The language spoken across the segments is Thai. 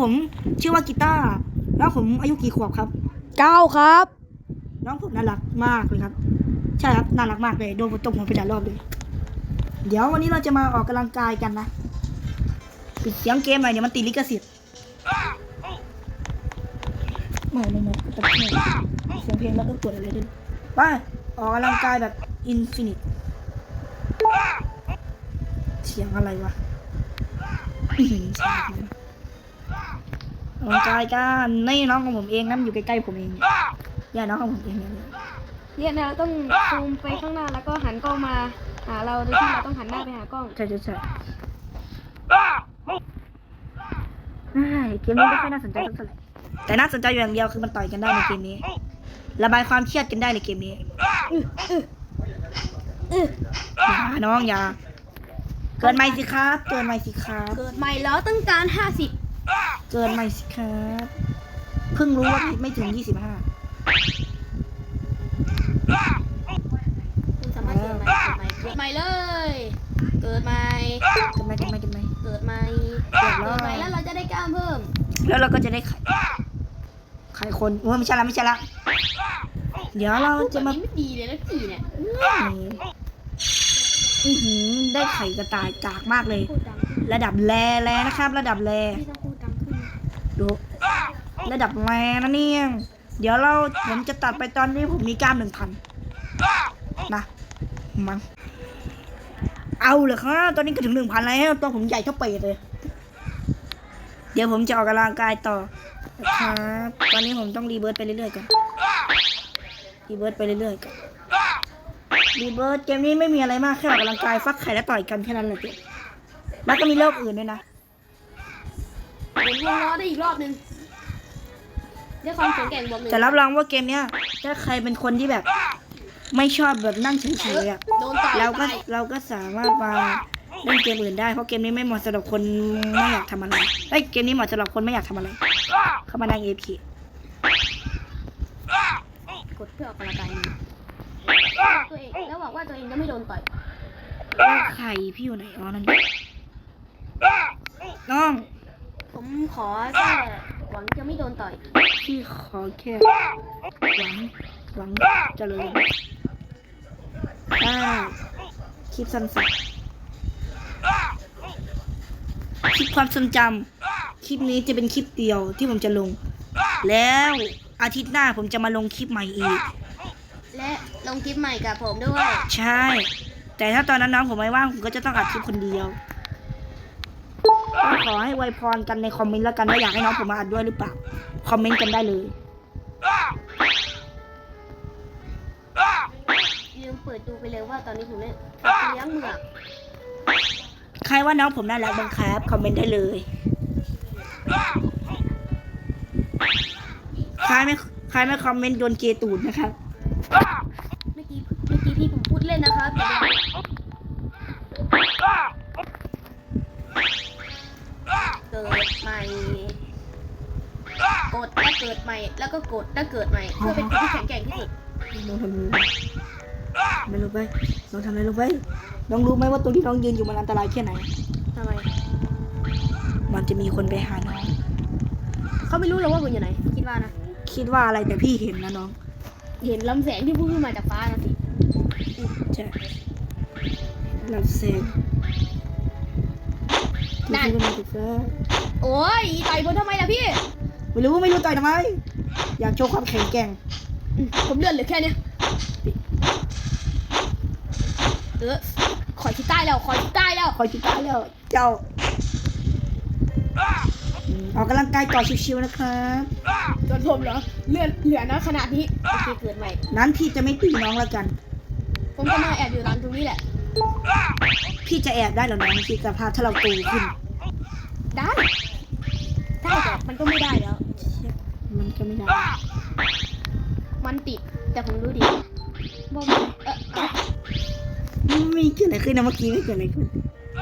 ผมชื่อว่ากีตาร์แล้วผมอายุกี่ขวบครับเก้าครับ น้องผมน่ารักมากเลยครับ ใช่ครับน่ารักมากเลยโดนผมตบหัวไปหลายรอบเลย เดี๋ยววันนี้เราจะมาออกกำลังกายกันนะปิดเสียงเกมหน่อยเดี๋ยวมันติดลิขสิทธิ์ไม่ไม่ไม่ตัดเพลงเสียงเพลงแล้วก็กดอะไรด้วยไปออกกำลังกายแบบอินฟินิตเสียงอะไรวะอื้อหือเสียงอะไรวะออกกำ ลังกายกันนี่น้องของผมเองนั่นอยู่ใกล้ๆผมเองเนี่ยเนี่ยน้องของผมเองเนี่ยเนี่ยนะต้องซูมไปข้างหน้าแล้วก็หันกล้องมาหาเราโดยที่เราต้องหันหน้าไปหากล้องใช่ใช่ใช่ใช่เกมนี้ไม่ค่อยน่าสนใจสักเท่าไหร่แต่น่าสนใจอยู่อย่างเดียวคือมันต่อยกันได้ในเกมนี้ ระบายความเครียดกันได้ในเกมนี้อย่าน้องอย่าเกินไม่สิครับ เกินไม่สิครับ เกิดใหม่แล้วต้องการห้าสิบ เกินไม่สิครับ เพิ่งรู้ว่าไม่ถึงยี่สิบห้าคุณสามารถเกิดใหม่เกิดใหม่เกิดใหม่เลย เกิดใหม่เกินไม่เกินไม่เกินไม่ เกิดใหม่เกิดแล้วเกิดใหม่แล้วเราจะได้กล้ามเพิ่ม แล้วเราก็จะได้ไข่ไข่คนโอ้ยไม่ใช่ละไม่ใช่ละ เดี๋ยวเราจะมาพูดแบบนี้ไม่ดีเลยนะพี่เนี่ยอือหือได้ไข่กระต่ายกากมากเลย ระดับแรแรนะครับ ระดับแร ดูระดับแรนะเนี่ย เดี๋ยวเราผมจะตัดไปตอนนี้ผมมีกล้ามหนึ่งพันนะมังเอาเลยครับตอนนี้ก็ถึงหนึ่งพันแล้วตัวผมใหญ่เท่าเปรตเลย เดี๋ยวผมจะออกกำลังกายต่อครับตอนนี้ผมต้องรีเบิร์ตไปเรื่อยๆก่อนรีเบิร์ตไปเรื่อยๆก่อนรีเบิร์ตเกมนี้ไม่มีอะไรมากแค่ออกกำลังกายฟักไข่และต่อยกันแค่นั้นแหละเจ๊แล้วก็มีโลกอื่นด้วยนะ หมุนวงล้อได้อีกรอบหนึงได้ความแข็งแกร่งบวกหนึ่งแต่รับรองว่าเกมเนี้ยถ้าใครเป็นคนที่แบบ ไม่ชอบแบบนั่งเฉยๆอะโดนต่อยเราก็ตายเราก็สามารถมาเล่นเกมอื่นได้เพราะเกมนี้ไม่เหมาะสำหรับคนไม่อยากทำอะไรไอ้ยเกมนี้เหมาะสำหรับคนไม่อยากทำอะไร เข้ามานั่งเอพีกดเพื่อออกกำลังกายนี้ตัวเองแล้วบอกว่าตัวเองจะไม่โดนต่อยแล้วไข่พี่อยู่ไหนอ๋อนั่นอยู่น้อง ผมขอแค่หวังจะไม่โดนต่อย พี่ขอแค่หวังหวังเจริญได้คลิปสั้นๆคลิปความทรงจำคลิปนี้จะเป็นคลิปเดียวที่ผมจะลง แล้วอาทิตย์หน้าผมจะมาลงคลิปใหม่อีก และลงคลิปใหม่กับผมด้วย ใช่ แต่ถ้าตอนนั้นน้องผมไม่ว่างผมก็จะต้องอัดคลิปคนเดียวก็ ขอให้ไวยพรกันในคอมเมนต์แล้วกันว่าอยากให้น้องผมมาอัดด้วยหรือเปล่า คอมเมนต์กันได้เลยลืมเปิดดูไปเลยว่าตอนนี้ผมเนี่ยเลี้ยงเหมือกใครว่าน้องผมน่ารักบ้างครับ คอมเมนต์ได้เลยใครไม่ใครไม่คอมเมนต์โดนเกย์ตูดนะครับ เมื่อกี้เมื่อกี้พี่ผมพูดเล่นนะครับแต่เดี๋ยว เกิดใหม่ กดแล้วเกิดใหม่ แล้วก็กดแล้วเกิดใหม่ เพื่อเป็นคนที่แข็งแกร่งที่สุดน้องทำอะไรไม่รู้ไปน้องทำอะไรรู้ไปน้องรู้ไหมว่าตรงที่น้องยืนอยู่มันอันตรายแค่ไหน ทำไม มันจะมีคนไปหาน้อง เขาไม่รู้หรอกว่าผมอยู่ไหน คิดว่านะ คิดว่าอะไรแต่พี่เห็นนะน้อง เห็นลำแสงที่พุ่งขึ้นมาจากฟ้านะสิ ใช่รับแสง นั่นที่มันติดเสื้อโอ้ยต่อยผมทำไมล่ะพี่ ไม่รู้ไม่รู้ต่อยทำไม อยากโชว์ความแข็งแกร่งอืมผมเลือดเหลือแค่เนี้ยเออขอชิดใต้แล้วขอชิดใต้แล้วคอยคิดได้แล้ว เจ้าอืมออกกำลังกายต่อชิวๆนะครับส่วนผมเหรอเลือดเหลือนะขนาดนี้โอเคเกิดใหม่ นั้นพี่จะไม่ตีน้องแล้วกัน ผมจะมาแอบอยู่ร้านตรงนี้แหละ พี่จะแอบได้เหรอน้องคิดสภาพถ้าเราโตขึ้น ได้ได้แต่มันก็ไม่ได้แล้ว มันก็ไม่ได้ มันติด แต่ผมรู้ดีว่ามันเออเอ่อไม่เกิดอะไรขึ้นนะเมื่อกี้ไม่เกิดอะไรขึ้น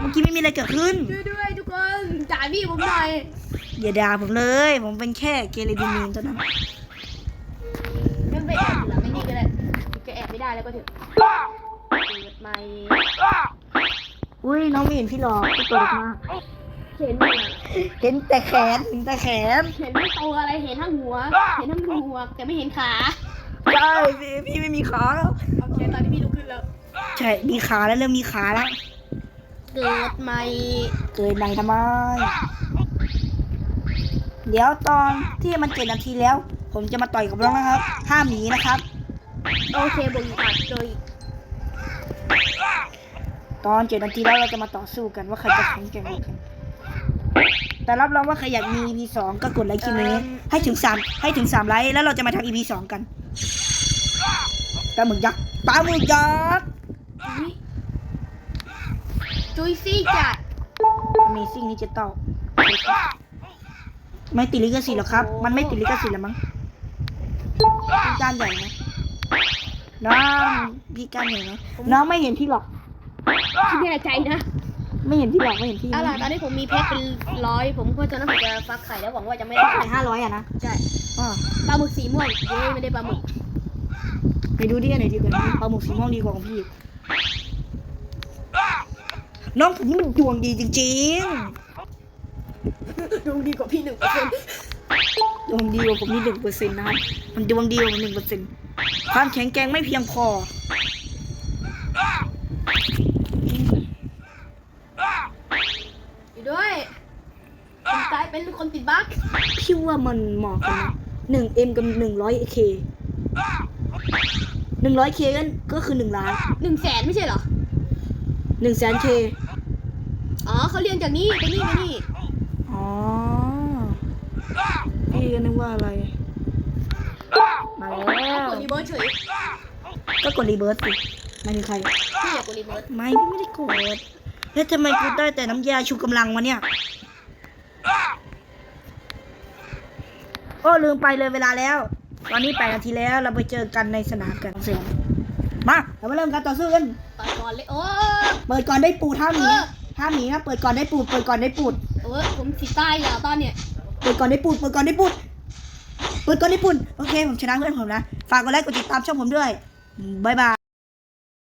เมื่อกี้ไม่มีอะไรเกิดขึ้น ช่วยด้วยทุกคนจ่ายพี่ผมหน่อยอย่าด่าผมเลย ผมเป็นแค่เกเรดินีนเท่านั้นงั้นไปแอบอยู่หลังไอ้นี่ก็ได้จะแอบไม่ได้แล้วก็ถึงเปิดไมค์อุ้ยน้องไม่เห็นพี่หรอกพี่ตัวเล็กมาก เห็นไหมเห็นแต่แขนเห็นแต่แขน เห็นไม่ตัวอะไร เห็นทั้งหัว เห็นทั้งหัวแต่ไม่เห็นขาใช่พี่พี่ไม่มีขาแล้ว โอเคตอนนี้พี่ลุกขึ้นแล้ว ใช่ มีขาแล้วเริ่มมีขาแล้ว เกิดใหม่เกิดไหนทำไม เดี๋ยวตอนที่มันเจ็ดนาทีแล้ว ผมจะมาต่อยกับน้องนะครับ ห้ามหนีนะครับ โอเคบวกอีกอัดโดยตอนเจ็ดนาทีแล้วเราจะมาต่อสู้กันว่าใครจะแข็งแกร่งกว่ากัน แต่รับรองว่าใครอยากมี EP สองก็กดไลค์คลิปนี้ให้ถึงสามให้ถึงสามไลค์แล้วเราจะมาทำ EP สองกันปลาหมึกยักษ์ปลาหมึกยักษ์อุ๊ยจุยซี่จัด Amazing Digital ไม่ติดลิขสิทธิ์หรอกครับ มันไม่ติดลิขสิทธิ์หรอมั้งพี่ก้านใหญ่ไหมน้องพี่ก้านใหญ่ไหมน้องไม่เห็นพี่หรอกพี่แน่ใจนะ ไม่เห็นพี่หรอกไม่เห็นพี่เอาล่ะตอนนี้ผมมีเพชรเป็นร้อยผมก็จะน่าจะฟักไข่แล้วหวังว่าจะไม่ได้ไข่ห้าร้อยอะนะใช่อ่าปลาหมึกสีม่วงเย้ไม่ได้ปลาหมึกไปดูดิอันไหนดีกว่าปลาหมึกสีม่วงดีกว่าของพี่ น้องผมนี่มันดวงดีจริงดูดีกว่าพี่หนึ่งเปอร์เซ็นต์ๆดวงดีกว่าผมนี่หนึ่งเปอร์เซ็นต์นะครับมันดวงดีกว่าผมหนึ่งเปอร์เซ็นต์ความแข็งแกร่งไม่เพียงพอ อยู่ด้วยผมกลายเป็นคนติดบั๊กพี่ว่ามันเหมาะกันนะหนึ่งเอ็มกับหนึ่งร้อยเคหนึ่งร้อยเคก็คือหนึ่งล้านหนึ่งแสนไม่ใช่เหรอหนึ่งแสนเคอ๋อเขาเรียนจากนี้ไปนี่ไปนี่อ๋อพี่ก็นึกว่าอะไร มาแล้วกดรีเบิร์ตเฉยก็กดรีเบิร์สสิไม่มีใครพี่อยากกดรีเบิร์ตไม่พี่ไม่ได้กด แล้วทำไมกูได้แต่น้ำยาชูกำลังวะเนี่ยโอ้ลืมไปเลยเวลาแล้ว ตอนนี้แปดนาทีแล้วเราไปเจอกันในสนามกันเสียงมาเรามาเริ่มการต่อสู้กันต่อยก่อนเลยโอ้เปิดก่อนได้ปูดห้ามหนีเออห้ามหนีนะเปิดก่อนได้ปูดเปิดก่อนได้ปูดเออผมสีใต้แล้วตอนเนี้ยเปิดก่อนได้ปูดเปิดก่อนได้ปูดเปิดก่อนได้ปูดโอเคผมชนะเพื่อนผมนะฝากกดไลค์กดติดตามช่องผมด้วยบ๊ายบาย